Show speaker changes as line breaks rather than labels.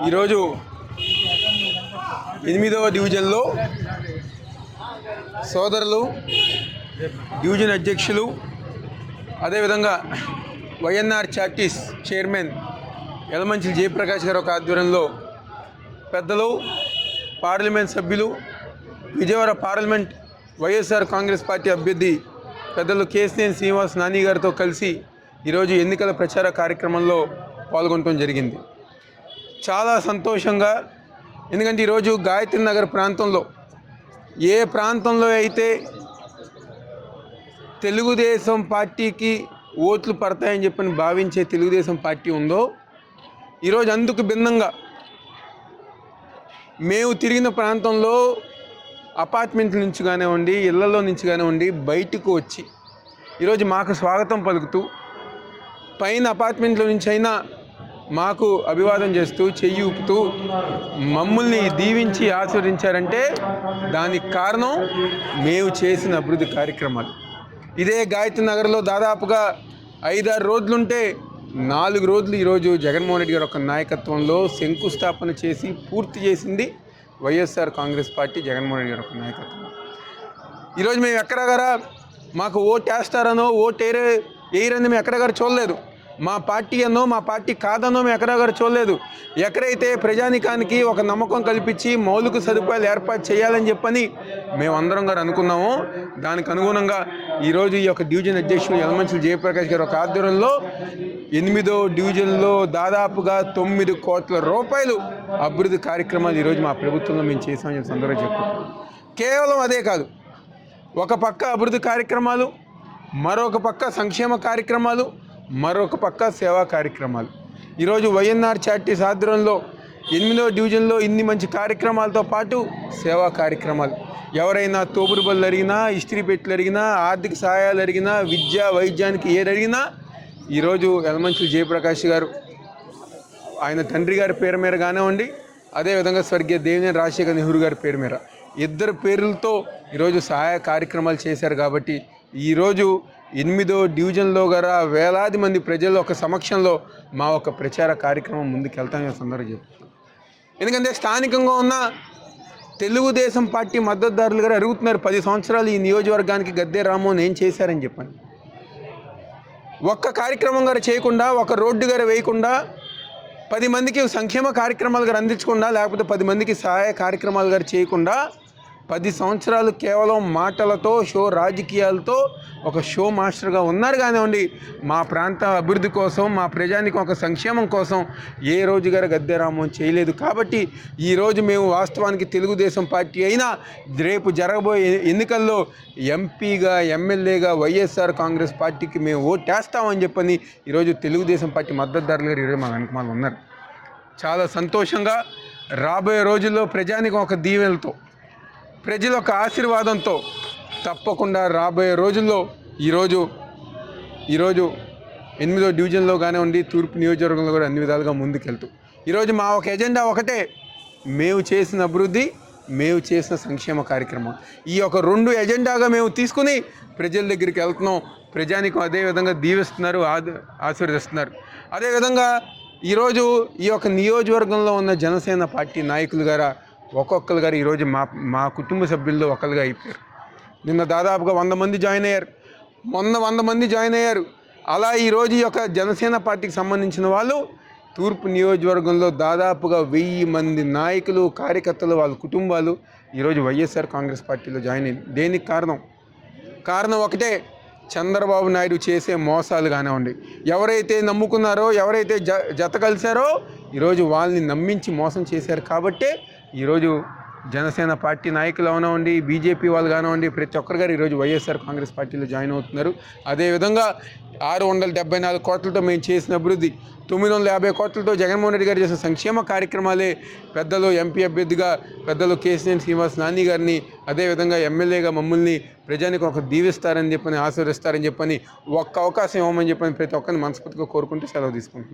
ఈరోజు ఎనిమిదవ డివిజన్లో సోదరులు డివిజన్ అధ్యక్షులు అదేవిధంగా YNR charities chairman Yalamanchili Jayaprakash గారు ఒక ఆధ్వర్యంలో పెద్దలు పార్లమెంట్ సభ్యులు Vijayawada parliament YSR Congress party అభ్యర్థి పెద్దలు కేసినేని శ్రీనివాస్ నాని గారితో కలిసి ఈరోజు ఎన్నికల ప్రచార కార్యక్రమంలో పాల్గొనడం జరిగింది. చాలా సంతోషంగా ఎందుకంటే ఈరోజు గాయత్రి నగర్ ప్రాంతంలో ఏ ప్రాంతంలో అయితే తెలుగుదేశం పార్టీకి ఓట్లు పడతాయని చెప్పని భావించే తెలుగుదేశం పార్టీ ఉందో ఈరోజు అందుకు భిన్నంగా మేము తిరిగిన ప్రాంతంలో అపార్ట్మెంట్ల నుంచి కానివ్వండి ఇళ్ళలో నుంచి కానివ్వండి బయటకు వచ్చి ఈరోజు మాకు స్వాగతం పలుకుతూ పైన అపార్ట్మెంట్ల నుంచి అయినా మాకు అభివాదం చేస్తూ చెయ్యి ఊపుతూ మమ్మల్ని దీవించి ఆశీర్వదించారంటే దానికి కారణం మేము చేసిన అభివృద్ధి కార్యక్రమాలు. ఇదే గాయత్రి నగర్లో దాదాపుగా ఐదారు రోజులుంటే నాలుగు రోజులు ఈరోజు జగన్మోహన్ రెడ్డి గారు ఒక నాయకత్వంలో శంకుస్థాపన చేసి పూర్తి చేసింది వైఎస్ఆర్ కాంగ్రెస్ పార్టీ జగన్మోహన్ రెడ్డి గారు ఒక నాయకత్వం. ఈరోజు మేము ఎక్కడ గారా? మాకు ఓటు వేస్తారనో ఓటు ఎయిర్ వేయరని మేము ఎక్కడ గారు చూడలేదు. మా పార్టీ అన్నో మా పార్టీ కాదనో మేము ఎక్కడ గారు చూడలేదు. ఎక్కడైతే ప్రజానికానికి ఒక నమ్మకం కల్పించి మౌలిక సదుపాయాలు ఏర్పాటు చేయాలని చెప్పని మేమందరం గారు అనుకున్నాము. దానికి అనుగుణంగా ఈరోజు ఈ యొక్క డివిజన్ అధ్యక్షుడు యలమంచులు జయప్రకాష్ గారు ఒక ఆధ్వర్యంలో ఎనిమిదో డివిజన్లో దాదాపుగా తొమ్మిది కోట్ల రూపాయలు అభివృద్ధి కార్యక్రమాలు ఈరోజు మా ప్రభుత్వంలో మేము చేసామని చెప్పి సందర్భంగా చెప్పారు కేవలం అదే కాదు ఒక పక్క అభివృద్ధి కార్యక్రమాలు మరొక పక్క సంక్షేమ కార్యక్రమాలు మరొక పక్క సేవా కార్యక్రమాలు. ఈరోజు వైఎన్ఆర్ చారిటీస్ ఆధ్వర్యంలో ఎనిమిదో డివిజన్లో ఇన్ని మంచి కార్యక్రమాలతో పాటు సేవా కార్యక్రమాలు. ఎవరైనా తోపుడు అరిగినా అడిగినా ఇస్త్రీ పెట్లు అడిగినా ఆర్థిక సహాయాలు అడిగినా విద్య వైద్యానికి ఏది అడిగినా ఈరోజు యలమంచులు జయప్రకాష్ గారు ఆయన తండ్రి గారి పేరు మీద కానివ్వండి అదేవిధంగా స్వర్గీయ దేవినేని రాజశేఖర్ నెహ్రూ గారి పేరు మీద ఇద్దరు పేర్లతో ఈరోజు సహాయ కార్యక్రమాలు చేశారు కాబట్టి ఈరోజు ఎనిమిదో డివిజన్లో గల వేలాది మంది ప్రజల ఒక సమక్షంలో మా ఒక ప్రచార కార్యక్రమం ముందుకెళ్తామని సందర్భం చెప్తున్నాం ఎందుకంటే స్థానికంగా ఉన్న తెలుగుదేశం పార్టీ మద్దతుదారులు గారు అడుగుతున్నారు పది సంవత్సరాలు ఈ నియోజకవర్గానికి గద్దె రామ్మోహన్ ఏం చేశారని చెప్పండి ఒక్క కార్యక్రమం గారు చేయకుండా ఒక రోడ్డు గారు వేయకుండా పది మందికి సంక్షేమ కార్యక్రమాలు గారు అందించకుండా లేకపోతే పది మందికి సహాయ కార్యక్రమాలు గారు చేయకుండా పది సంవత్సరాలు కేవలం మాటలతో షో రాజకీయాలతో ఒక షో మాస్టర్గా ఉన్నారు కానివ్వండి. మా ప్రాంత అభివృద్ధి కోసం మా ప్రజానికి ఒక సంక్షేమం కోసం ఏ రోజు గారు గద్దె చేయలేదు. కాబట్టి ఈరోజు మేము వాస్తవానికి తెలుగుదేశం పార్టీ అయినా రేపు జరగబోయే ఎన్నికల్లో ఎంపీగా ఎమ్మెల్యేగా వైఎస్ఆర్ కాంగ్రెస్ పార్టీకి మేము ఓటేస్తామని చెప్పని ఈరోజు తెలుగుదేశం పార్టీ మద్దతుదారులు గారు ఈరోజు మా వెనకమాలు ఉన్నారు. చాలా సంతోషంగా రాబోయే రోజుల్లో ప్రజానికి ఒక దీవెలతో ప్రజల యొక్క ఆశీర్వాదంతో తప్పకుండా రాబోయే రోజుల్లో ఈరోజు ఈరోజు ఎనిమిదో డివిజన్లో కానివ్వండి తూర్పు నియోజకవర్గంలో కూడా అన్ని విధాలుగా ముందుకెళ్తూ. ఈరోజు మా ఒక ఎజెండా ఒకటే మేము చేసిన అభివృద్ధి మేము చేసిన సంక్షేమ కార్యక్రమం. ఈ యొక్క రెండు ఎజెండాగా మేము తీసుకుని ప్రజల దగ్గరికి వెళ్తున్నాం. ప్రజానికి అదేవిధంగా దీవిస్తున్నారు ఆశీర్వదిస్తున్నారు. అదేవిధంగా ఈరోజు ఈ యొక్క నియోజకవర్గంలో ఉన్న జనసేన పార్టీ నాయకులు గారా ఒక్కొక్కరు గారు ఈరోజు మా మా కుటుంబ సభ్యుల్లో ఒకరుగా అయిపోయారు. నిన్న దాదాపుగా వంద మంది జాయిన్ అయ్యారు. మొన్న వంద మంది జాయిన్ అయ్యారు. అలా ఈరోజు యొక్క జనసేన పార్టీకి సంబంధించిన వాళ్ళు తూర్పు నియోజకవర్గంలో దాదాపుగా వెయ్యి మంది నాయకులు కార్యకర్తలు వాళ్ళ కుటుంబాలు ఈరోజు వైఎస్ఆర్ కాంగ్రెస్ పార్టీలో జాయిన్ అయింది దేనికి కారణం? కారణం ఒకటే చంద్రబాబు నాయుడు చేసే మోసాలు కానివ్వండి ఎవరైతే నమ్ముకున్నారో ఎవరైతే జ జత కలిశారో ఈరోజు వాళ్ళని నమ్మించి మోసం చేశారు కాబట్టే ఈరోజు జనసేన పార్టీ నాయకులు అవనివ్వండి బీజేపీ వాళ్ళు కానివ్వండి ప్రతి ఒక్కరు గారు ఈరోజు వైఎస్ఆర్ కాంగ్రెస్ పార్టీలో జాయిన్ అవుతున్నారు. అదేవిధంగా ఆరు వందల డెబ్బై నాలుగు కోట్లతో మేము చేసిన అభివృద్ధి తొమ్మిది వందల యాభై కోట్లతో జగన్మోహన్ రెడ్డి గారు చేసిన సంక్షేమ కార్యక్రమాలే పెద్దలు ఎంపీ అభ్యర్థిగా పెద్దలు కేసీఎన్ శ్రీనివాస్ నాని గారిని అదేవిధంగా ఎమ్మెల్యేగా మమ్మల్ని ప్రజానికి ఒక దీవిస్తారని చెప్పని ఆశీర్వదిస్తారని చెప్పని ఒక్క అవకాశం ఇవ్వమని చెప్పని ప్రతి ఒక్కరిని మనస్ఫూర్తిగా కోరుకుంటూ సెలవు తీసుకుంటున్నాను